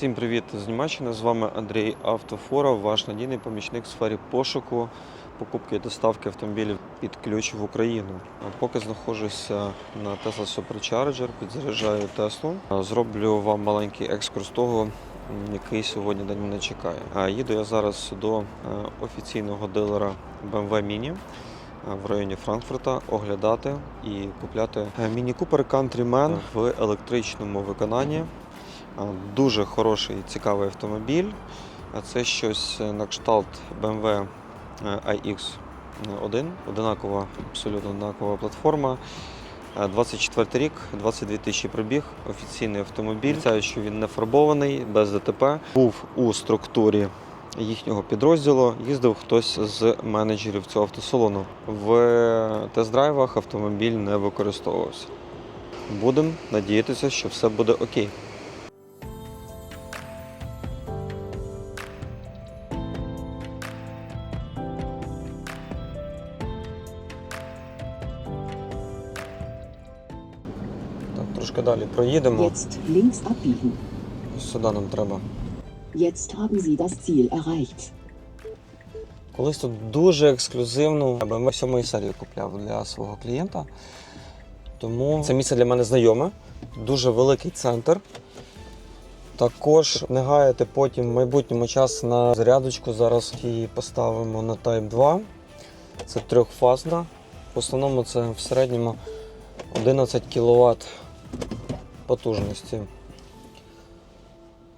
Всім привіт з Німеччини. З вами Андрій Автофоров, ваш надійний помічник в сфері пошуку, покупки і доставки автомобілів під ключ в Україну. Поки знаходжуся на Tesla Supercharger, підзаряджаю Теслу. Зроблю вам маленький екскурс того, який сьогодні день мене чекає. Їду я зараз до е, офіційного дилера BMW Mini. е, В районі Франкфурта оглядати і купляти е, Міні Купер Countryman в електричному виконанні. Дуже хороший і цікавий автомобіль. Це щось е, на кшталт BMW е, iX1. Одинакова, абсолютно одинакова платформа. Е, 24 рік, 22 тисячі пробіг, офіційний автомобіль. Це, що він не фарбований, без ДТП. Був у структурі їхнього підрозділу. Їздив хтось з менеджерів цього автосалону. В тест-драйвах автомобіль не використовувався. Будемо надіятися, що все буде окей. Трошки далі проїдемо. Jetzt links abbiegen. Сюди нам треба. Jetzt haben Sie das Ziel erreicht. Колись тут дуже ексклюзивну BMW 7 серії купляв для свого клієнта. Тому це місце для мене знайоме. Дуже великий центр. Також не гаяти потім в майбутньому час на зарядочку. Зараз її поставимо на Type 2. Це трьохфазна. В основному це в середньому 11 кВт потужності.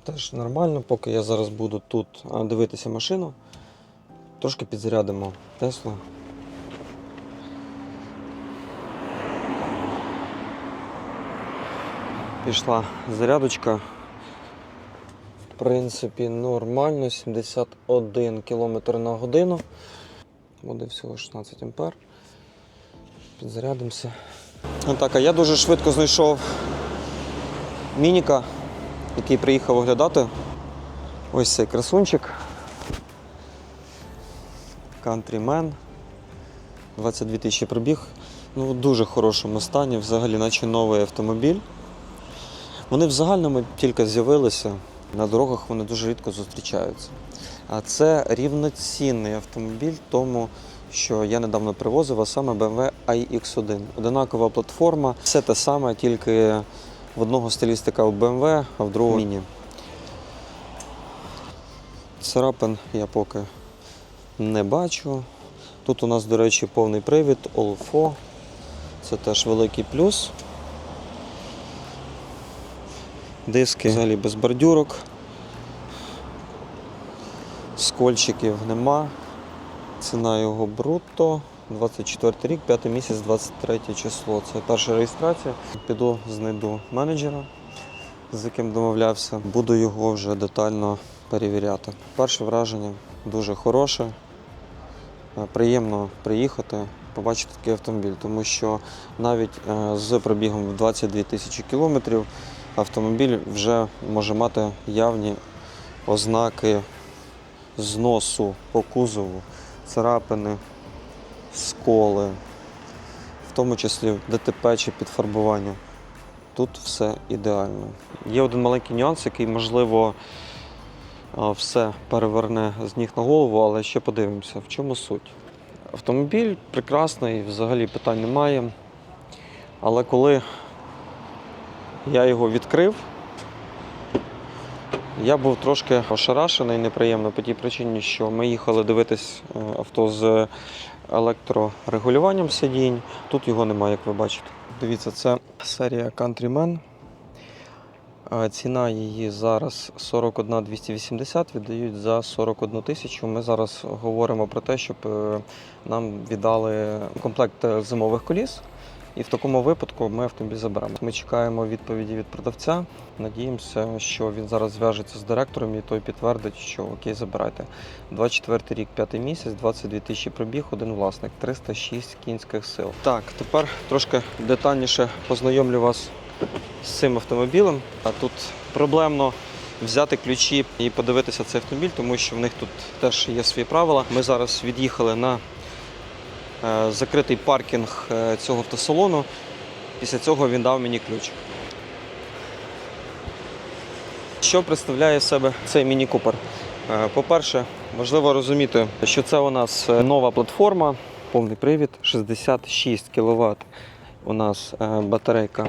Теж нормально, поки я зараз буду тут дивитися машину. Трошки підзарядимо Теслу. Пішла зарядочка. В принципі, нормально, 71 км на годину. Буде всього 16 ампер. Підзарядимося. Так, а я дуже швидко знайшов мініка, який приїхав оглядати. Ось цей красунчик. Countryman. 22 тисячі пробіг. Ну, в дуже хорошому стані, взагалі, наче новий автомобіль. Вони в загальному тільки з'явилися. На дорогах вони дуже рідко зустрічаються. А це рівноцінний автомобіль тому, що я недавно привозив, а саме BMW iX1. Одинакова платформа, все те саме, тільки в одного стилістика у BMW, а в другого міні. Царапин я поки не бачу. Тут у нас, до речі, повний привід, All-4. Це теж великий плюс. Диски взагалі без бордюрок. Скольчиків нема. Ціна його брутто. 24 рік, 5 місяць, 23 число. Це перша реєстрація. Піду знайду менеджера, з яким домовлявся. Буду його вже детально перевіряти. Перше враження дуже хороше. Е, Приємно приїхати, побачити такий автомобіль, тому що навіть е, з пробігом в 22 тисячі кілометрів автомобіль вже може мати явні ознаки зносу по кузову, царапини, сколи, в тому числі ДТП чи підфарбування. Тут все ідеально. Є один маленький нюанс, який, можливо, все переверне з ніг на голову, але ще подивимося, в чому суть. Автомобіль прекрасний, взагалі питань немає. Але коли я його відкрив, я був трошки ошарашений неприємно по тій причині, що ми їхали дивитись е, авто з електрорегулюванням сидінь. Тут його немає, як ви бачите. Дивіться, це серія Countryman. Ціна її зараз 41 280, віддають за 41 тисячу. Ми зараз говоримо про те, щоб е, нам віддали комплект зимових коліс. І в такому випадку ми автомобіль заберемо. Ми чекаємо відповіді від продавця. Надіємося, що він зараз зв'яжеться з директором і той підтвердить, що окей, забирайте. 24 рік, 5 місяць, 22 тисячі пробіг, один власник, 306 кінських сил. Так, тепер трошки детальніше познайомлю вас з цим автомобілем. А тут проблемно взяти ключі і подивитися цей автомобіль, тому що в них тут теж є свої правила. Ми зараз від'їхали на закритий паркінг е, цього автосалону. Після цього він дав мені ключ. Що представляє себе цей міні Купер? Е, По-перше, важливо розуміти, що це у нас е, нова платформа, повний привід, 66 кВт. У нас е, батарейка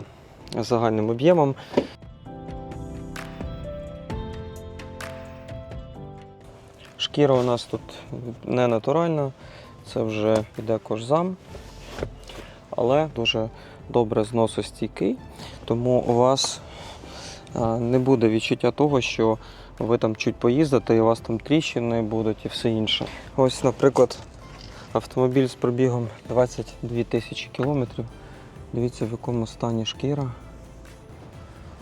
з загальним об'ємом. Шкіра у нас тут не натуральна, це вже йде кожзам, але дуже добре зносостійкий, тому у вас не буде відчуття того, що ви там чуть поїздите і у вас там тріщини будуть і все інше. Ось, наприклад, автомобіль з пробігом 22 тисячі кілометрів. Дивіться, в якому стані шкіра.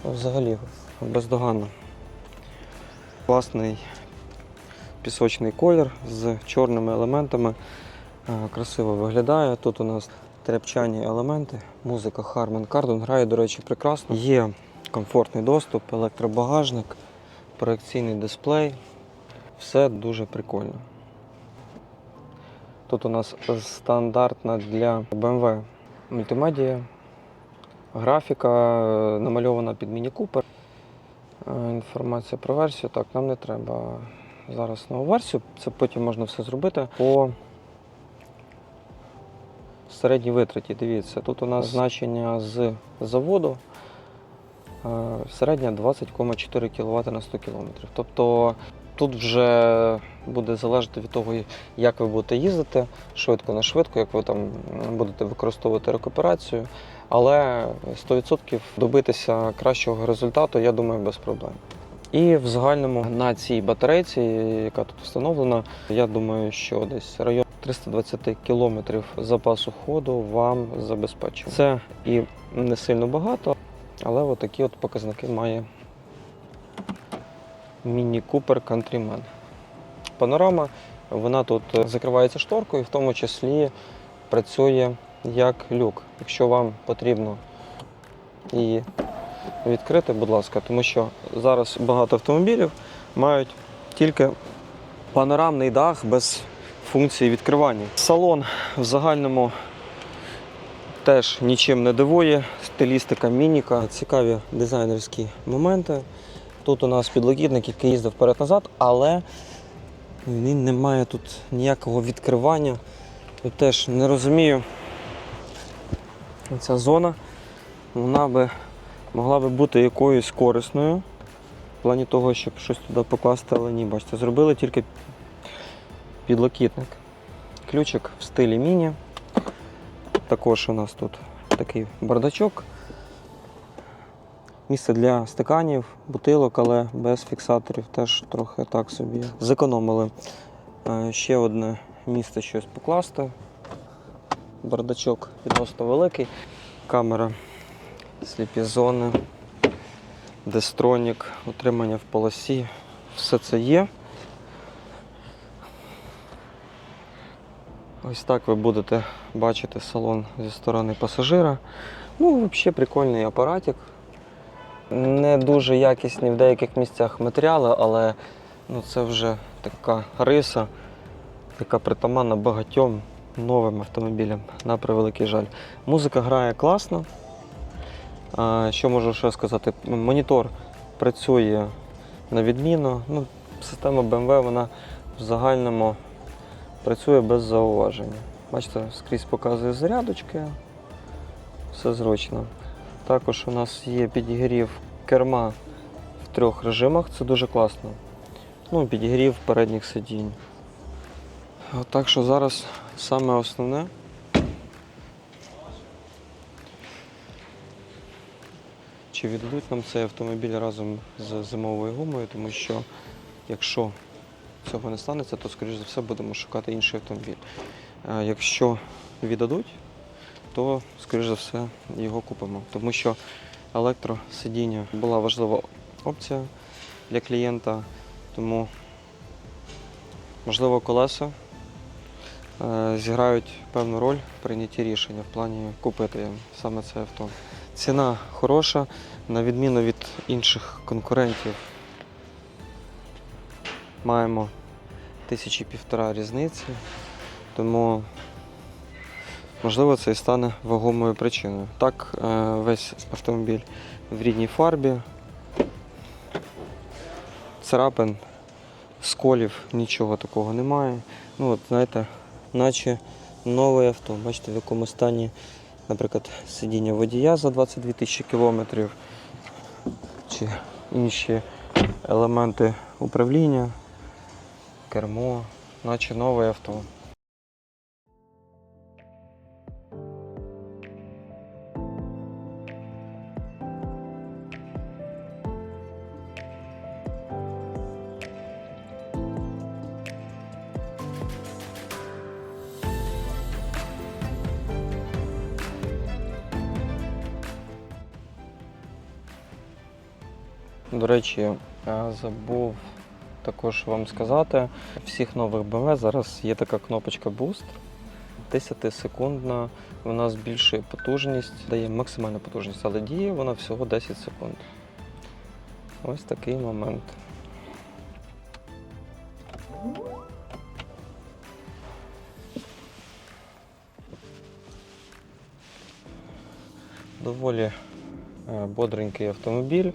Взагалі бездоганно. Класний пісочний колір з чорними елементами. Е, Красиво виглядає. Тут у нас тряпчані елементи, музика Harman Kardon грає, до речі, прекрасно. Є комфортний доступ, електробагажник, проекційний дисплей. Все дуже прикольно. Тут у нас стандартна для BMW мультимедія. Графіка е, намальована під Міні Купер. Е, Інформація про версію. Так, нам не треба зараз нову версію. Це потім можна все зробити по середній витраті. Дивіться, тут у нас значення з заводу. е, Середня 20,4 кВт на 100 км. Тобто тут вже буде залежати від того, як ви будете їздити, швидко не швидко, як ви там будете використовувати рекуперацію. Але 100% добитися кращого результату, я думаю, без проблем. І в загальному на цій батарейці, яка тут встановлена, я думаю, що десь район 320 кілометрів запасу ходу вам забезпечено. Це і не сильно багато, але от такі от показники має Міні Купер Countryman. Панорама, вона тут закривається шторкою, в тому числі працює як люк. Якщо вам потрібно її відкрити, будь ласка, тому що зараз багато автомобілів мають тільки панорамний дах без функції відкривання. Салон в загальному теж нічим не дивує. Стилістика мініка, цікаві дизайнерські моменти. Тут у нас підлокітник, який їздив вперед-назад, але він не має тут ніякого відкривання. Я теж не розумію. Ця зона вона би могла би бути якоюсь корисною в плані того, щоб щось туди покласти, але ні, бачите, зробили тільки підлокітник. Ключик в стилі міні. Також у нас тут такий бардачок. Місце для стаканів, бутилок, але без фіксаторів теж трохи так собі. Зекономили Е, ще одне місце щось покласти. Бардачок відносно великий. Камера сліпі зони, дестронік, утримання в полосі. Все це є. Ось так ви будете бачити салон зі сторони пасажира. Ну, взагалі прикольний апаратик. Не дуже якісні в деяких місцях матеріали, але ну, це вже така риса, яка притаманна багатьом новим автомобілям, на превеликий жаль. Музика грає класно. Що можу ще сказати? Монітор працює на відміну. Ну, система BMW вона в загальному працює без зауваження. Бачите, скрізь показує зарядочки, все зручно. Також у нас є підігрів керма в трьох режимах, це дуже класно. Ну, підігрів передніх сидінь. Так що зараз саме основне. Чи віддадуть нам цей автомобіль разом з зимовою гумою, тому що якщо цього не станеться, то, скоріш за все, будемо шукати інший автомобіль. Якщо віддадуть, то, скоріш за все, його купимо. Тому що електросидіння була важлива опція для клієнта, тому, можливо, колеса е, зіграють певну роль в прийнятті рішення в плані купити саме це авто. Ціна хороша, на відміну від інших конкурентів. Маємо тисячі півтора різниці, тому можливо це і стане вагомою причиною. Так, е, весь автомобіль в рідній фарбі. царапин, сколів, нічого такого немає. Ну, от, знаєте, наче нове авто. Бачите, в якому стані, наприклад, сидіння водія за 22 тисячі кілометрів чи інші елементи управління, кермо, наче нове авто. До речі, е, забув також вам сказати, всіх нових BMW зараз є така кнопочка Boost. 10-секундна, вона збільшує потужність, дає максимальну потужність, але діє вона всього 10 секунд. Ось такий момент. Доволі е, бодренький автомобіль.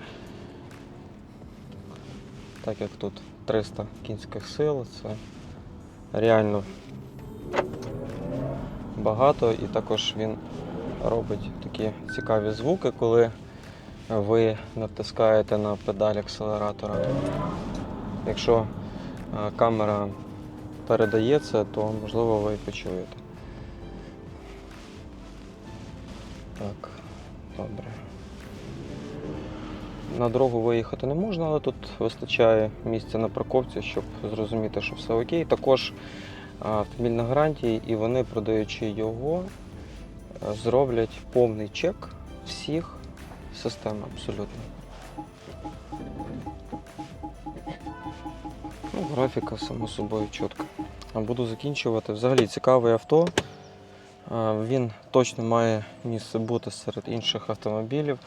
Так як тут 300 кінських сил, це реально багато і також він робить такі цікаві звуки, коли ви натискаєте на педаль акселератора. Якщо е, камера передає це, то можливо ви почуєте. На дорогу виїхати не можна, але тут вистачає місця на парковці, щоб зрозуміти, що все окей. Також автомобіль на гарантії, і вони, продаючи його, е, зроблять повний чек всіх систем абсолютно. Ну, графіка, само собою, чітка. Буду закінчувати. Взагалі цікаве авто. Він точно має місце бути серед інших автомобілів.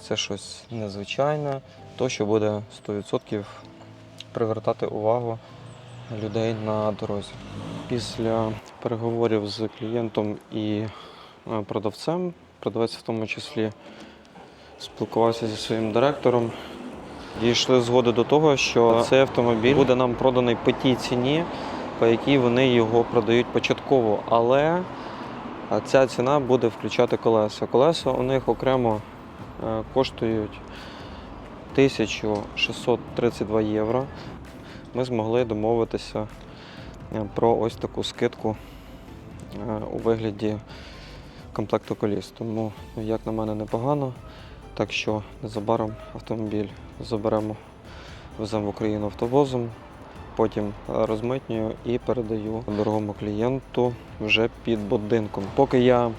Це щось незвичайне, то що буде 100% привертати увагу людей на дорозі. Після переговорів з клієнтом і е, продавцем, продавець в тому числі спілкувався зі своїм директором. Дійшли згоди до того, що цей автомобіль буде нам проданий по тій ціні, по якій вони його продають початково. Але е, ця ціна буде включати колеса. Колеса у них окремо коштують 1632 євро. Ми змогли домовитися е, про ось таку скидку е, у вигляді комплекту коліс. Тому, ну, як на мене, непогано. Так що незабаром автомобіль заберемо, веземо в Україну автовозом, потім е, розмитнюю і передаю дорогому клієнту вже під будинком. Поки я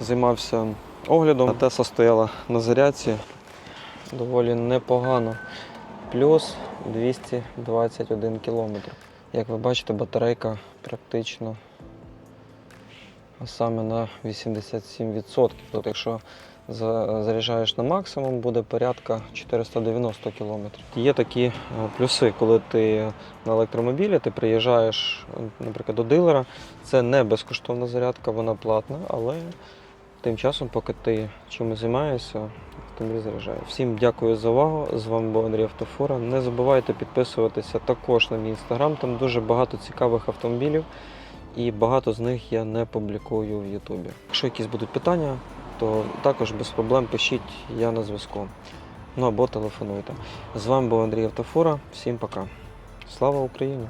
займався оглядом, Теса стояла на зарядці доволі непогано. Плюс 221 кілометр. Як ви бачите, батарейка практично саме на 87%. Тобто, якщо заряджаєш на максимум, буде порядка 490 кілометрів. Є такі е, плюси, коли ти на електромобілі, ти приїжджаєш, наприклад, до дилера. Це не безкоштовна зарядка, вона платна, але тим часом, поки ти чимось займаєшся, автомобіль заряджає. Всім дякую за увагу. З вами був Андрій Автофура. Не забувайте підписуватися також на мій інстаграм. Там дуже багато цікавих автомобілів, і багато з них я не публікую в Ютубі. Якщо якісь будуть питання, то також без проблем пишіть, я на зв'язку. Ну або телефонуйте. З вами був Андрій Автофура. Всім пока. Слава Україні!